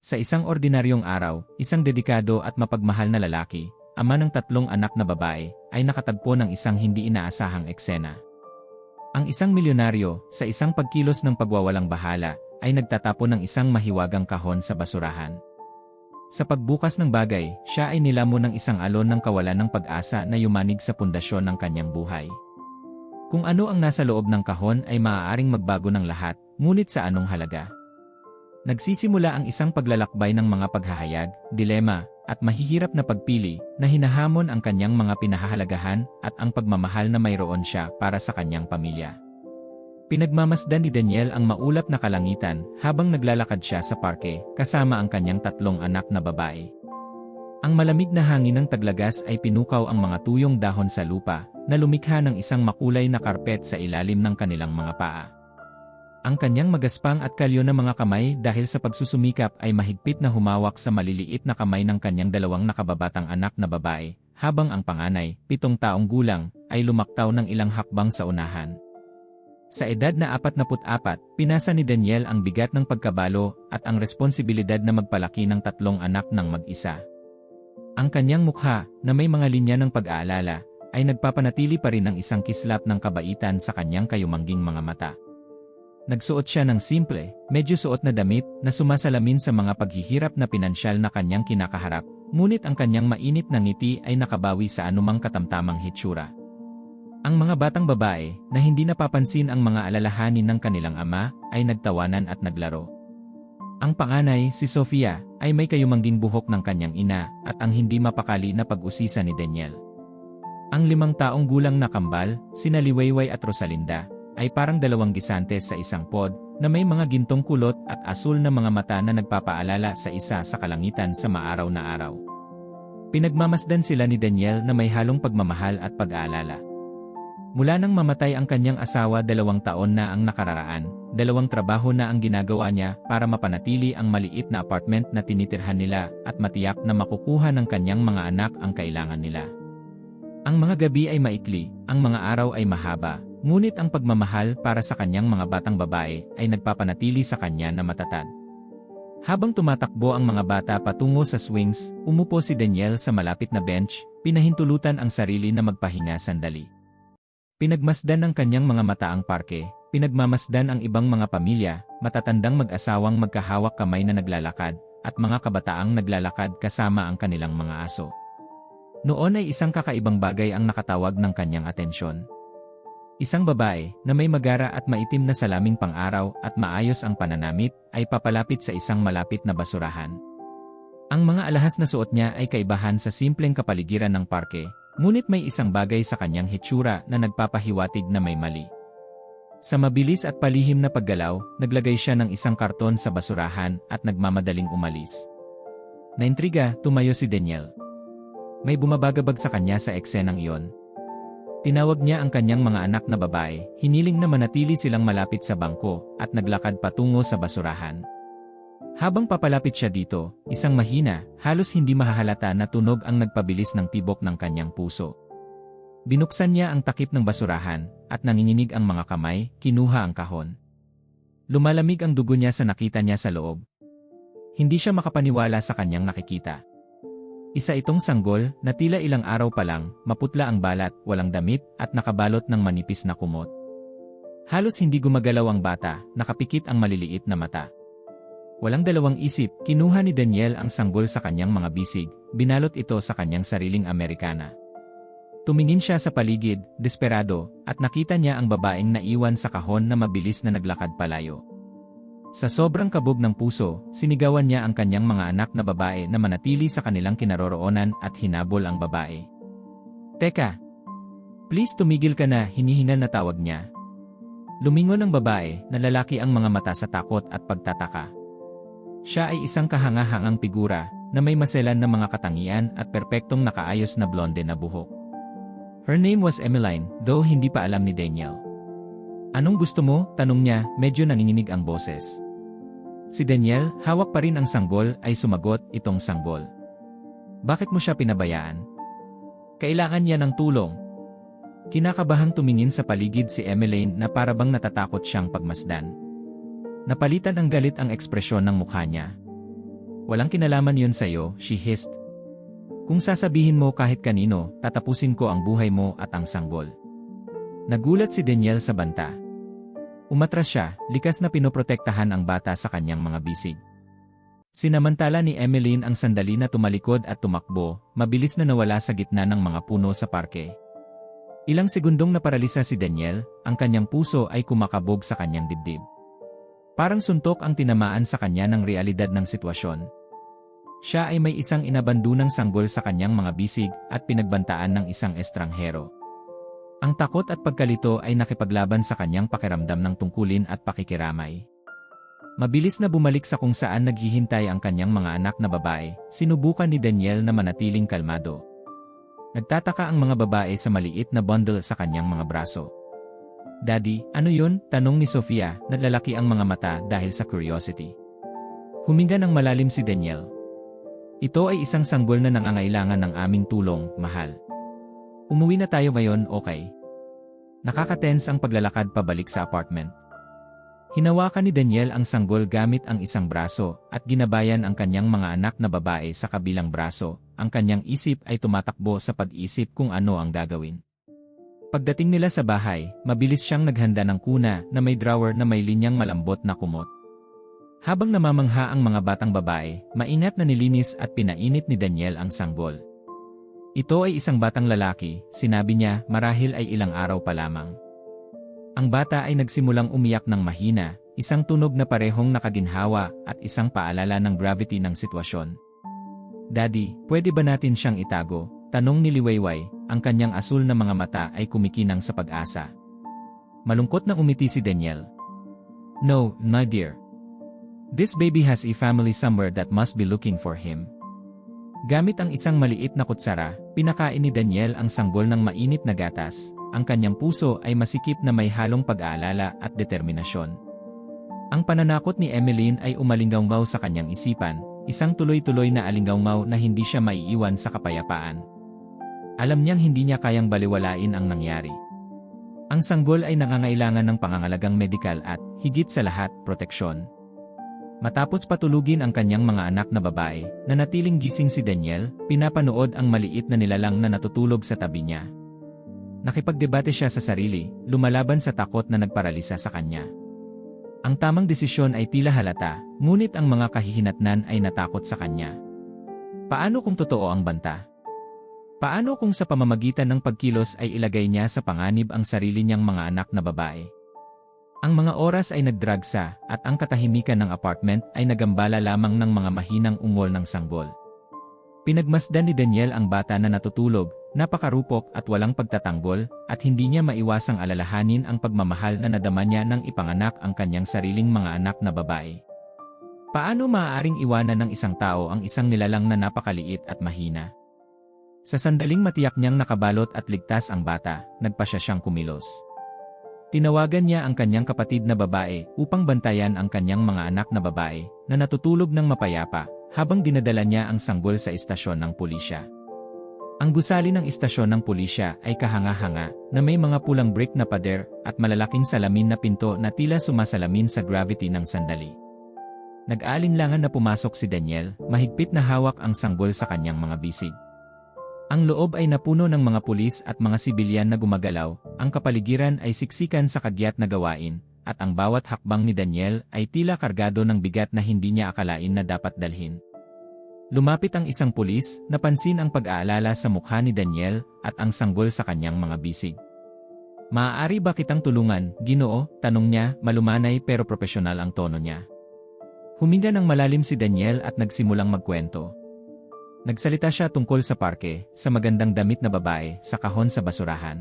Sa isang ordinaryong araw, isang dedikado at mapagmahal na lalaki, ama ng tatlong anak na babae, ay nakatagpo ng isang hindi inaasahang eksena. Ang isang milyonaryo, sa isang pagkilos ng pagwawalang bahala, ay nagtatapo ng isang mahiwagang kahon sa basurahan. Sa pagbukas ng bagay, siya ay nilamo ng isang alon ng kawalan ng pag-asa na yumanig sa pundasyon ng kanyang buhay. Kung ano ang nasa loob ng kahon ay maaaring magbago ng lahat, ngunit sa anong halaga? Nagsisimula ang isang paglalakbay ng mga paghahayag, dilema, at mahihirap na pagpili na hinahamon ang kanyang mga pinahahalagahan at ang pagmamahal na mayroon siya para sa kanyang pamilya. Pinagmamasdan ni Daniel ang maulap na kalangitan habang naglalakad siya sa parke kasama ang kanyang tatlong anak na babae. Ang malamig na hangin ng taglagas ay pinukaw ang mga tuyong dahon sa lupa na lumikha ng isang makulay na karpet sa ilalim ng kanilang mga paa. Ang kanyang magaspang at kalyo na mga kamay dahil sa pagsusumikap ay mahigpit na humawak sa maliliit na kamay ng kanyang dalawang nakababatang anak na babae, habang ang panganay, pitong taong gulang, ay lumaktaw ng ilang hakbang sa unahan. Sa edad na 44, pinasa ni Daniel ang bigat ng pagkabalo at ang responsibilidad na magpalaki ng tatlong anak ng mag-isa. Ang kanyang mukha, na may mga linya ng pag-aalala, ay nagpapanatili pa rin ng isang kislap ng kabaitan sa kanyang kayumangging mga mata. Nagsuot siya ng simple, medyo suot na damit na sumasalamin sa mga paghihirap na pinansyal na kanyang kinakaharap, ngunit ang kanyang mainit na ngiti ay nakabawi sa anumang katamtamang hitsura. Ang mga batang babae, na hindi napapansin ang mga alalahanin ng kanilang ama, ay nagtawanan at naglaro. Ang panganay, si Sofia, ay may kayumangging buhok ng kanyang ina at ang hindi mapakali na pag-usisa ni Daniel. Ang limang taong gulang na kambal, sina Liwayway at Rosalinda, ay parang dalawang gisantes sa isang pod na may mga gintong kulot at asul na mga mata na nagpapaalala sa isa sa kalangitan sa maaraw na araw. Pinagmamasdan sila ni Daniel na may halong pagmamahal at pag-aalala. Mula nang mamatay ang kanyang asawa dalawang taon na ang nakararaan, dalawang trabaho na ang ginagawa niya para mapanatili ang maliit na apartment na tinitirhan nila at matiyak na makukuha ng kanyang mga anak ang kailangan nila. Ang mga gabi ay maikli, ang mga araw ay mahaba, Ngunit ang pagmamahal para sa kanyang mga batang babae ay nagpapanatili sa kanya na matatag. Habang tumatakbo ang mga bata patungo sa swings, umupo si Daniel sa malapit na bench, pinahintulutan ang sarili na magpahinga sandali. Pinagmasdan ng kanyang mga mata ang parke, pinagmamasdan ang ibang mga pamilya, matatandang mag-asawang magkahawak kamay na naglalakad, at mga kabataang naglalakad kasama ang kanilang mga aso. Noon ay isang kakaibang bagay ang nakatawag ng kanyang atensyon. Isang babae na may magara at maitim na salaming pang-araw at maayos ang pananamit ay papalapit sa isang malapit na basurahan. Ang mga alahas na suot niya ay kaibahan sa simpleng kapaligiran ng parke, ngunit may isang bagay sa kanyang hitsura na nagpapahiwatig na may mali. Sa mabilis at palihim na paggalaw, naglagay siya ng isang karton sa basurahan at nagmamadaling umalis. Naintriga, tumayo si Daniel. May bumabagabag sa kanya sa eksenang iyon, Tinawag niya ang kanyang mga anak na babae, hiniling na manatili silang malapit sa bangko, at naglakad patungo sa basurahan. Habang papalapit siya dito, isang mahina, halos hindi mahahalata na tunog ang nagpabilis ng tibok ng kanyang puso. Binuksan niya ang takip ng basurahan, at nanginginig ang mga kamay, kinuha ang kahon. Lumalamig ang dugo niya sa nakita niya sa loob. Hindi siya makapaniwala sa kanyang nakikita. Isa itong sanggol na tila ilang araw pa lang, maputla ang balat, walang damit, at nakabalot ng manipis na kumot. Halos hindi gumagalaw ang bata, nakapikit ang maliliit na mata. Walang dalawang isip, kinuha ni Daniel ang sanggol sa kanyang mga bisig, binalot ito sa kanyang sariling Amerikana. Tumingin siya sa paligid, desperado, at nakita niya ang babaeng naiwan sa kahon na mabilis na naglakad palayo. Sa sobrang kabog ng puso, sinigawan niya ang kanyang mga anak na babae na manatili sa kanilang kinaroroonan at hinabol ang babae. Teka! Please tumigil ka na, hinihingal na tawag niya. Lumingon ang babae, na lalaki ang mga mata sa takot at pagtataka. Siya ay isang kahangahangang figura na may maselan na mga katangian at perpektong nakaayos na blonde na buhok. Her name was Emmeline, though hindi pa alam ni Daniel. Anong gusto mo? Tanong niya, medyo nanginginig ang boses. Si Daniel, hawak pa rin ang sanggol, ay sumagot, itong sanggol. Bakit mo siya pinabayaan? Kailangan niya ng tulong. Kinakabahang tumingin sa paligid si Emmeline na parabang natatakot siyang pagmasdan. Napalitan ang galit ang ekspresyon ng mukha niya. Walang kinalaman yun sa'yo, she hissed. Kung sasabihin mo kahit kanino, tatapusin ko ang buhay mo at ang sanggol. Nagulat si Daniel sa banta. Umatras siya, likas na pinoprotektahan ang bata sa kanyang mga bisig. Sinamantala ni Emmeline ang sandali na tumalikod at tumakbo, mabilis na nawala sa gitna ng mga puno sa parke. Ilang segundong naparalisa si Daniel, ang kanyang puso ay kumakabog sa kanyang dibdib. Parang suntok ang tinamaan sa kanya ng realidad ng sitwasyon. Siya ay may isang inabandunang sanggol sa kanyang mga bisig at pinagbantaan ng isang estranghero. Ang takot at pagkalito ay nakipaglaban sa kanyang pakiramdam ng tungkulin at pakikiramay. Mabilis na bumalik sa kung saan naghihintay ang kanyang mga anak na babae, sinubukan ni Daniel na manatiling kalmado. Nagtataka ang mga babae sa maliit na bundle sa kanyang mga braso. Daddy, ano yun? Tanong ni Sofia, naglalaki ang mga mata dahil sa curiosity. Huminga ng malalim si Daniel. Ito ay isang sanggol na nangangailangan ng aming tulong, mahal. Umuwi na tayo ngayon, okay? Nakakatense ang paglalakad pabalik sa apartment. Hinawakan ni Daniel ang sanggol gamit ang isang braso at ginabayan ang kanyang mga anak na babae sa kabilang braso. Ang kanyang isip ay tumatakbo sa pag-isip kung ano ang gagawin. Pagdating nila sa bahay, mabilis siyang naghanda ng kuna na may drawer na may linyang malambot na kumot. Habang namamangha ang mga batang babae, maingat na nilinis at pinainit ni Daniel ang sanggol. Ito ay isang batang lalaki, sinabi niya marahil ay ilang araw pa lamang. Ang bata ay nagsimulang umiyak ng mahina, isang tunog na parehong nakaginhawa at isang paalala ng gravity ng sitwasyon. Daddy, pwede ba natin siyang itago? Tanong ni Liwayway, ang kanyang asul na mga mata ay kumikinang sa pag-asa. Malungkot na umiti si Daniel. No, my dear. This baby has a family somewhere that must be looking for him. Gamit ang isang maliit na kutsara, pinakain ni Daniel ang sanggol ng mainit na gatas. Ang kanyang puso ay masikip na may halong pag-aalala at determinasyon. Ang pananakot ni Emmeline ay umalinggaw sa kanyang isipan, isang tuloy-tuloy na alinggaw na hindi siya maiiwan sa kapayapaan. Alam niyang hindi niya kayang baliwalain ang nangyari. Ang sanggol ay nangangailangan ng pangangalagang medikal at, higit sa lahat, proteksyon. Matapos patulugin ang kanyang mga anak na babae, na natiling gising si Daniel, pinapanood ang maliit na nilalang na natutulog sa tabi niya. Nakipagdebate siya sa sarili, lumalaban sa takot na nagparalisa sa kanya. Ang tamang desisyon ay tila halata, ngunit ang mga kahihinatnan ay natakot sa kanya. Paano kung totoo ang banta? Paano kung sa pamamagitan ng pagkilos ay ilagay niya sa panganib ang sarili niyang mga anak na babae? Ang mga oras ay nagdragsa at ang katahimikan ng apartment ay nagambala lamang ng mga mahinang ungol ng sanggol. Pinagmasdan ni Daniel ang bata na natutulog, napakarupok at walang pagtatanggol, at hindi niya maiwasang alalahanin ang pagmamahal na nadama niya nang ipanganak ang kanyang sariling mga anak na babae. Paano maaaring iwanan ng isang tao ang isang nilalang na napakaliit at mahina? Sa sandaling matiyak niyang nakabalot at ligtas ang bata, nagpasya siyang kumilos. Tinawagan niya ang kanyang kapatid na babae upang bantayan ang kanyang mga anak na babae na natutulog ng mapayapa habang dinadala niya ang sanggol sa istasyon ng pulisya. Ang gusali ng istasyon ng pulisya ay kahanga-hanga na may mga pulang brick na pader at malalaking salamin na pinto na tila sumasalamin sa gravity ng sandali. Nag-aalinlangan na pumasok si Daniel, mahigpit na hawak ang sanggol sa kanyang mga bisig. Ang loob ay napuno ng mga pulis at mga sibilyan na gumagalaw, ang kapaligiran ay siksikan sa kagyat na gawain, at ang bawat hakbang ni Daniel ay tila kargado ng bigat na hindi niya akalain na dapat dalhin. Lumapit ang isang pulis, napansin ang pag-aalala sa mukha ni Daniel at ang sanggol sa kanyang mga bisig. Maaari ba kitang tulungan, ginoo? Tanong niya, malumanay pero profesional ang tono niya. Huminga ng malalim si Daniel at nagsimulang magkwento. Nagsalita siya tungkol sa parke, sa magandang damit na babae, sa kahon sa basurahan.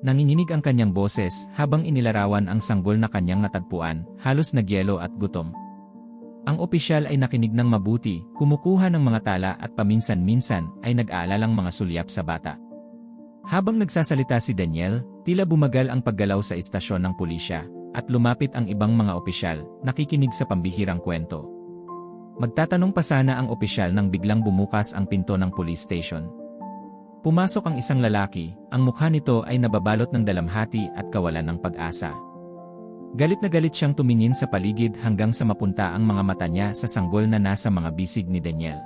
Nanginginig ang kanyang boses habang inilarawan ang sanggol na kanyang natagpuan, halos nagyelo at gutom. Ang opisyal ay nakinig ng mabuti, kumukuha ng mga tala at paminsan-minsan ay nag-aalalang mga sulyap sa bata. Habang nagsasalita si Daniel, tila bumagal ang paggalaw sa istasyon ng pulisya, at lumapit ang ibang mga opisyal, nakikinig sa pambihirang kwento. Magtatanong pa sana ang opisyal nang biglang bumukas ang pinto ng police station. Pumasok ang isang lalaki, ang mukha nito ay nababalot ng dalamhati at kawalan ng pag-asa. Galit na galit siyang tumingin sa paligid hanggang sa mapunta ang mga mata niya sa sanggol na nasa mga bisig ni Daniel.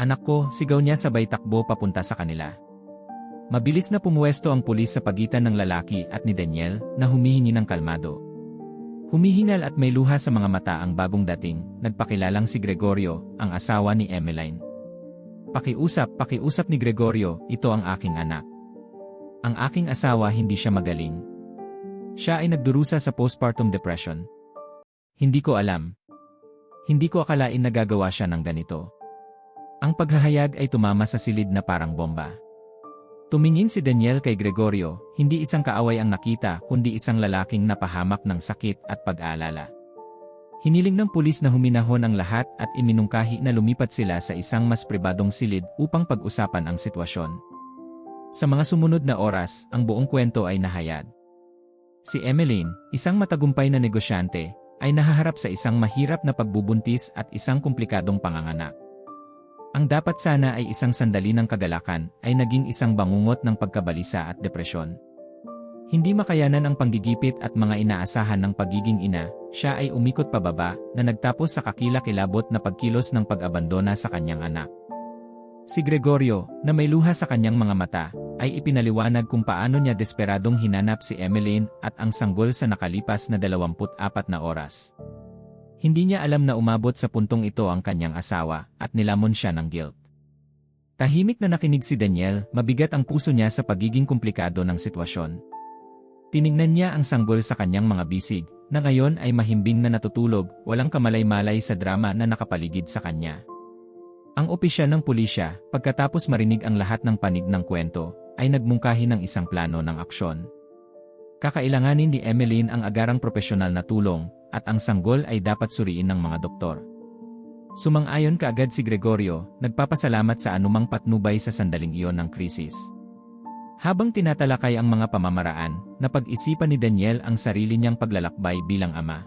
Anak ko, sigaw niya sabay takbo papunta sa kanila. Mabilis na pumuwesto ang pulis sa pagitan ng lalaki at ni Daniel na humihingi ng kalmado. Humihingal at may luha sa mga mata ang bagong dating, nagpakilalang si Gregorio, ang asawa ni Emeline. Pakiusap, pakiusap ni Gregorio, ito ang aking anak. Ang aking asawa hindi siya magaling. Siya ay nagdurusa sa postpartum depression. Hindi ko alam. Hindi ko akalain na gagawa siya ng ganito. Ang paghahayag ay tumama sa silid na parang bomba. Tumingin si Daniel kay Gregorio, hindi isang kaaway ang nakita kundi isang lalaking napahamak ng sakit at pag-aalala. Hiniling ng pulis na huminahon ang lahat at iminungkahi na lumipat sila sa isang mas pribadong silid upang pag-usapan ang sitwasyon. Sa mga sumunod na oras, ang buong kwento ay nahayad. Si Emeline, isang matagumpay na negosyante, ay nahaharap sa isang mahirap na pagbubuntis at isang komplikadong panganganak. Ang dapat sana ay isang sandali ng kagalakan ay naging isang bangungot ng pagkabalisa at depresyon. Hindi makayanan ang panggigipit at mga inaasahan ng pagiging ina, siya ay umikot pababa na nagtapos sa kakila-kilabot na pagkilos ng pag-abandona sa kanyang anak. Si Gregorio, na may luha sa kanyang mga mata, ay ipinaliwanag kung paano niya desperadong hinanap si Emeline at ang sanggol sa nakalipas na 24 na oras. Hindi niya alam na umabot sa puntong ito ang kanyang asawa at nilamon siya ng guilt. Tahimik na nakinig si Daniel, mabigat ang puso niya sa pagiging komplikado ng sitwasyon. Tiningnan niya ang sanggol sa kanyang mga bisig, na ngayon ay mahimbing na natutulog, walang kamalay-malay sa drama na nakapaligid sa kanya. Ang opisyal ng pulisya, pagkatapos marinig ang lahat ng panig ng kwento, ay nagmungkahi ng isang plano ng aksyon. Kakailanganin ni Emeline ang agarang profesional na tulong, at ang sanggol ay dapat suriin ng mga doktor. Sumang-ayon kaagad si Gregorio, nagpapasalamat sa anumang patnubay sa sandaling iyon ng krisis. Habang tinatalakay ang mga pamamaraan, napag-isipan ni Daniel ang sarili niyang paglalakbay bilang ama.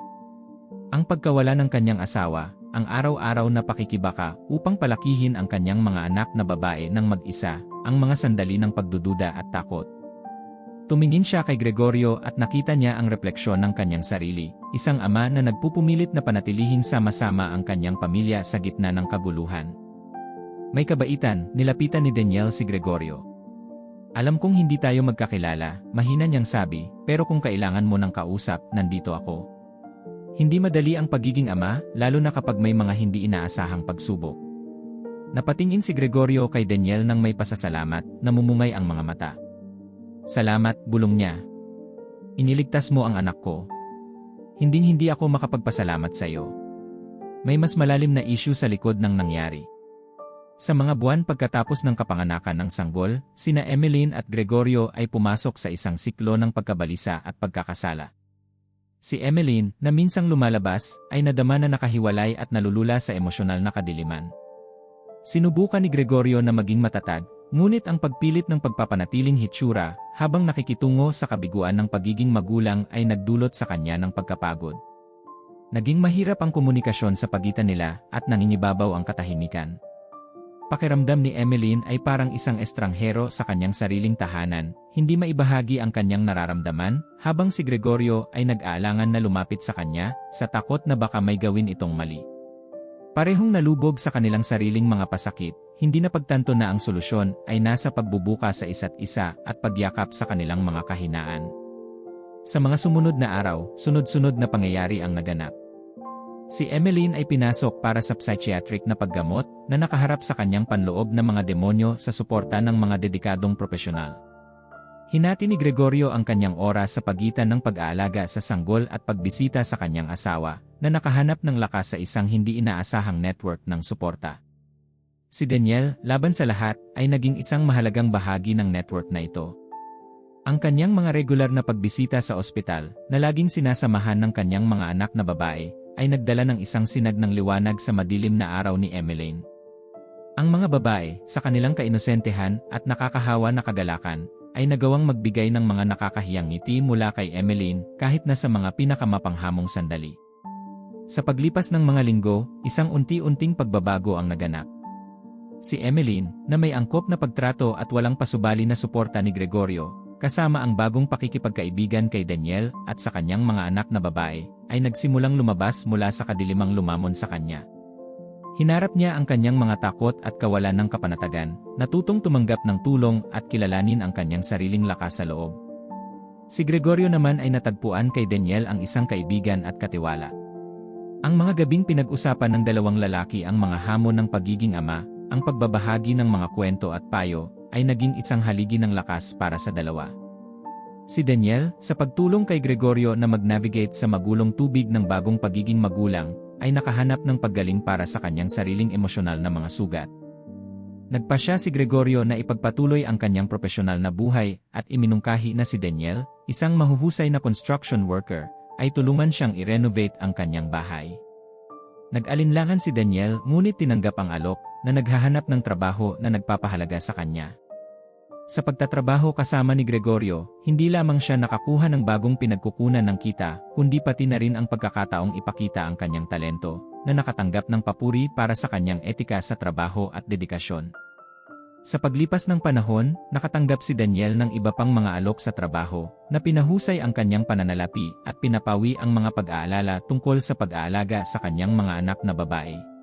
Ang pagkawala ng kanyang asawa, ang araw-araw na pakikibaka upang palakihin ang kanyang mga anak na babae ng mag-isa, ang mga sandali ng pagdududa at takot. Tumingin siya kay Gregorio at nakita niya ang refleksyon ng kanyang sarili, isang ama na nagpupumilit na panatilihing sama-sama ang kanyang pamilya sa gitna ng kaguluhan. May kabaitan, nilapitan ni Daniel si Gregorio. Alam kong hindi tayo magkakilala, mahina niyang sabi, pero kung kailangan mo ng kausap, nandito ako. Hindi madali ang pagiging ama, lalo na kapag may mga hindi inaasahang pagsubok. Napatingin si Gregorio kay Daniel nang may pasasalamat, namumungay ang mga mata. Salamat, bulong niya. Iniligtas mo ang anak ko. Hinding-hindi ako makapagpasalamat sa iyo. May mas malalim na issue sa likod ng nangyari. Sa mga buwan pagkatapos ng kapanganakan ng sanggol, sina Emeline at Gregorio ay pumasok sa isang siklo ng pagkabalisa at pagkakasala. Si Emeline, na minsang lumalabas, ay nadama na nakahiwalay at nalulula sa emosyonal na kadiliman. Sinubukan ni Gregorio na maging matatag, ngunit ang pagpilit ng pagpapanatiling hitsura habang nakikitungo sa kabiguan ng pagiging magulang ay nagdulot sa kanya ng pagkapagod. Naging mahirap ang komunikasyon sa pagitan nila at nangingibabaw ang katahimikan. Pakiramdam ni Emeline ay parang isang estranghero sa kanyang sariling tahanan, hindi maibahagi ang kanyang nararamdaman, habang si Gregorio ay nag-aalangan na lumapit sa kanya, sa takot na baka may gawin itong mali. Parehong nalubog sa kanilang sariling mga pasakit, hindi na pagtanto na ang solusyon ay nasa pagbubuka sa isa't isa at pagyakap sa kanilang mga kahinaan. Sa mga sumunod na araw, sunod-sunod na pangyayari ang naganap. Si Emeline ay pinasok para sa psychiatric na paggamot na nakaharap sa kanyang panloob na mga demonyo sa suporta ng mga dedikadong profesional. Hinati ni Gregorio ang kanyang oras sa pagitan ng pag-aalaga sa sanggol at pagbisita sa kanyang asawa na nakahanap ng lakas sa isang hindi inaasahang network ng suporta. Si Daniel, laban sa lahat, ay naging isang mahalagang bahagi ng network na ito. Ang kanyang mga regular na pagbisita sa ospital, na laging sinasamahan ng kanyang mga anak na babae, ay nagdala ng isang sinag ng liwanag sa madilim na araw ni Emmeline. Ang mga babae, sa kanilang kainosentehan at nakakahawa na kagalakan, ay nagawang magbigay ng mga nakakahiyang ngiti mula kay Emmeline kahit na sa mga pinakamapanghamong sandali. Sa paglipas ng mga linggo, isang unti-unting pagbabago ang naganap. Si Emmeline, na may angkop na pagtrato at walang pasubali na suporta ni Gregorio, kasama ang bagong pakikipagkaibigan kay Daniel at sa kanyang mga anak na babae, ay nagsimulang lumabas mula sa kadilimang lumamon sa kanya. Hinarap niya ang kanyang mga takot at kawalan ng kapanatagan, natutong tumanggap ng tulong at kilalanin ang kanyang sariling lakas sa loob. Si Gregorio naman ay natagpuan kay Daniel ang isang kaibigan at katiwala. Ang mga gabing pinag-usapan ng dalawang lalaki ang mga hamon ng pagiging ama, ang pagbabahagi ng mga kwento at payo, ay naging isang haligi ng lakas para sa dalawa. Si Daniel, sa pagtulong kay Gregorio na mag-navigate sa magulong tubig ng bagong pagiging magulang, ay nakahanap ng paggaling para sa kanyang sariling emosyonal na mga sugat. Nagpa siya si Gregorio na ipagpatuloy ang kanyang profesional na buhay at iminungkahi na si Daniel, isang mahuhusay na construction worker, ay tulungan siyang i-renovate ang kanyang bahay. Nag-alinlangan si Daniel ngunit tinanggap ang alok na naghahanap ng trabaho na nagpapahalaga sa kanya. Sa pagtatrabaho kasama ni Gregorio, hindi lamang siya nakakuha ng bagong pinagkukunan ng kita, kundi pati na rin ang pagkakataong ipakita ang kanyang talento, na nakatanggap ng papuri para sa kanyang etika sa trabaho at dedikasyon. Sa paglipas ng panahon, nakatanggap si Daniel ng iba pang mga alok sa trabaho, na pinahusay ang kanyang pananalapi at pinapawi ang mga pag-aalala tungkol sa pag-aalaga sa kanyang mga anak na babae.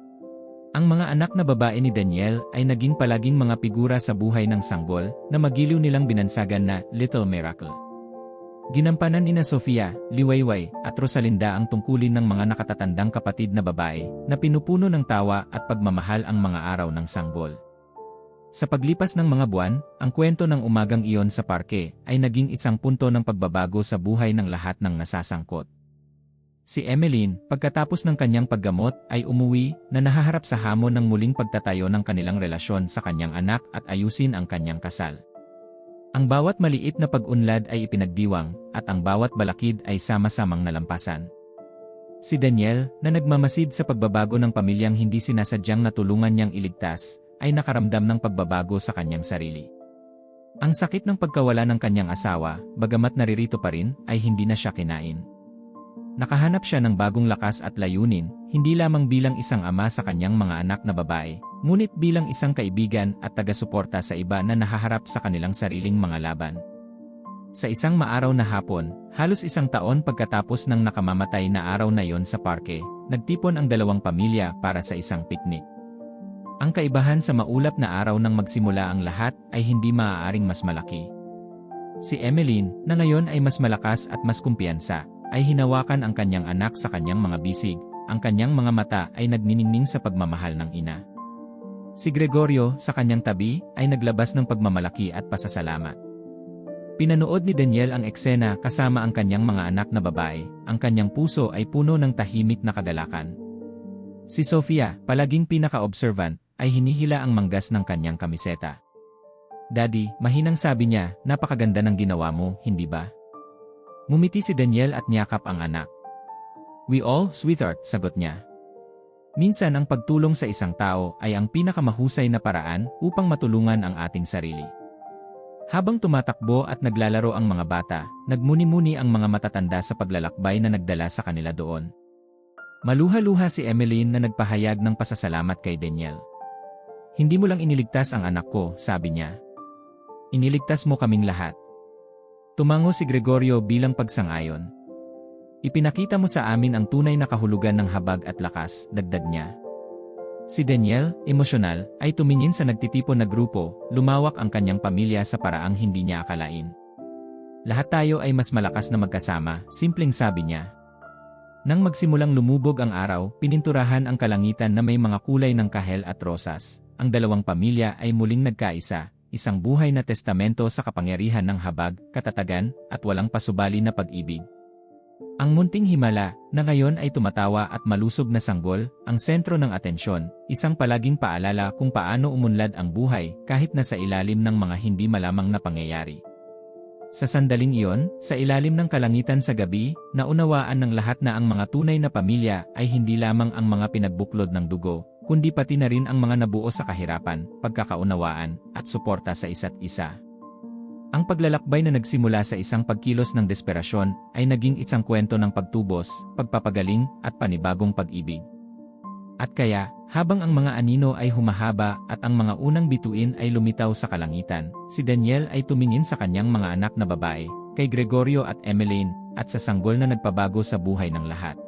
Ang mga anak na babae ni Daniel ay naging palaging mga figura sa buhay ng sanggol na magiliw nilang binansagan na Little Miracle. Ginampanan ni na Sofia, Liwayway, at Rosalinda ang tungkulin ng mga nakatatandang kapatid na babae na pinupuno ng tawa at pagmamahal ang mga araw ng sanggol. Sa paglipas ng mga buwan, ang kwento ng umagang iyon sa parke ay naging isang punto ng pagbabago sa buhay ng lahat ng nasasangkot. Si Emeline, pagkatapos ng kanyang paggamot, ay umuwi na nahaharap sa hamon ng muling pagtatayo ng kanilang relasyon sa kanyang anak at ayusin ang kanyang kasal. Ang bawat maliit na pag-unlad ay ipinagdiwang, at ang bawat balakid ay sama-samang nalampasan. Si Daniel, na nagmamasid sa pagbabago ng pamilyang hindi sinasadyang natulungan niyang iligtas, ay nakaramdam ng pagbabago sa kanyang sarili. Ang sakit ng pagkawala ng kanyang asawa, bagamat naririto pa rin, ay hindi na siya kinain. Nakahanap siya ng bagong lakas at layunin, hindi lamang bilang isang ama sa kanyang mga anak na babae, ngunit bilang isang kaibigan at taga-suporta sa iba na nahaharap sa kanilang sariling mga laban. Sa isang maaraw na hapon, halos isang taon pagkatapos ng nakamamatay na araw na yon sa parke, nagtipon ang dalawang pamilya para sa isang piknik. Ang kaibahan sa maulap na araw nang magsimula ang lahat ay hindi maaaring mas malaki. Si Emeline, na ngayon ay mas malakas at mas kumpiyansa, ay hinawakan ang kanyang anak sa kanyang mga bisig, ang kanyang mga mata ay nagniningning sa pagmamahal ng ina. Si Gregorio, sa kanyang tabi, ay naglabas ng pagmamalaki at pasasalamat. Pinanood ni Daniel ang eksena kasama ang kanyang mga anak na babae, ang kanyang puso ay puno ng tahimik na kagalakan. Si Sofia, palaging pinaka-observant, ay hinihila ang manggas ng kanyang kamiseta. Daddy, mahinang sabi niya, napakaganda ng ginawa mo, hindi ba? Mumiti si Daniel at niyakap ang anak. We all, sweetheart, sagot niya. Minsan ang pagtulong sa isang tao ay ang pinakamahusay na paraan upang matulungan ang ating sarili. Habang tumatakbo at naglalaro ang mga bata, nagmuni-muni ang mga matatanda sa paglalakbay na nagdala sa kanila doon. Maluha-luha si Emmeline na nagpahayag ng pasasalamat kay Daniel. Hindi mo lang iniligtas ang anak ko, sabi niya. Iniligtas mo kaming lahat. Tumango si Gregorio bilang pagsangayon. Ipinakita mo sa amin ang tunay na kahulugan ng habag at lakas, dagdag niya. Si Daniel, emosyonal, ay tumingin sa nagtitipon na grupo, lumawak ang kanyang pamilya sa paraang hindi niya akalain. Lahat tayo ay mas malakas na magkasama, simpleng sabi niya. Nang magsimulang lumubog ang araw, pininturahan ang kalangitan na may mga kulay ng kahel at rosas. Ang dalawang pamilya ay muling nagkaisa, isang buhay na testamento sa kapangyarihan ng habag, katatagan, at walang pasubali na pag-ibig. Ang munting himala, na ngayon ay tumatawa at malusog na sanggol, ang sentro ng atensyon, isang palaging paalala kung paano umunlad ang buhay kahit nasa ilalim ng mga hindi malamang na pangyayari. Sa sandaling iyon, sa ilalim ng kalangitan sa gabi, naunawaan ng lahat na ang mga tunay na pamilya ay hindi lamang ang mga pinagbuklod ng dugo, kundi pati na rin ang mga nabuo sa kahirapan, pagkakaunawaan, at suporta sa isa't isa. Ang paglalakbay na nagsimula sa isang pagkilos ng desperasyon ay naging isang kwento ng pagtubos, pagpapagaling, at panibagong pag-ibig. At kaya, Habang ang mga anino ay humahaba at ang mga unang bituin ay lumitaw sa kalangitan, si Daniel ay tumingin sa kanyang mga anak na babae, kay Gregorio at Emeline, at sa sanggol na nagpabago sa buhay ng lahat.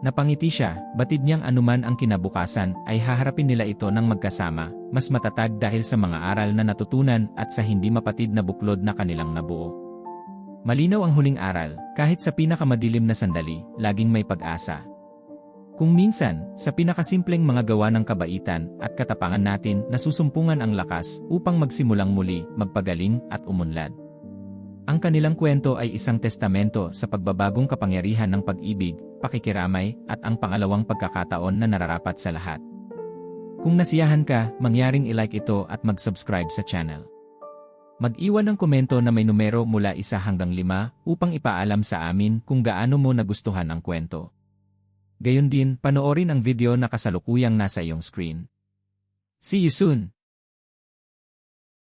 Napangiti siya, batid niyang anuman ang kinabukasan ay haharapin nila ito ng magkasama, mas matatag dahil sa mga aral na natutunan at sa hindi mapatid na buklod na kanilang nabuo. Malinaw ang huling aral, kahit sa pinakamadilim na sandali, laging may pag-asa. Kung minsan, sa pinakasimpleng mga gawa ng kabaitan at katapangan natin nasusumpungan ang lakas upang magsimulang muli, magpagaling at umunlad. Ang kanilang kwento ay isang testamento sa pagbabagong kapangyarihan ng pag-ibig, pakikiramay, at ang pangalawang pagkakataon na nararapat sa lahat. Kung nasiyahan ka, mangyaring ilike ito at mag-subscribe sa channel. Mag-iwan ng komento na may numero mula isa hanggang lima upang ipaalam sa amin kung gaano mo nagustuhan ang kwento. Gayon din, panoorin ang video na kasalukuyang nasa iyong screen. See you soon!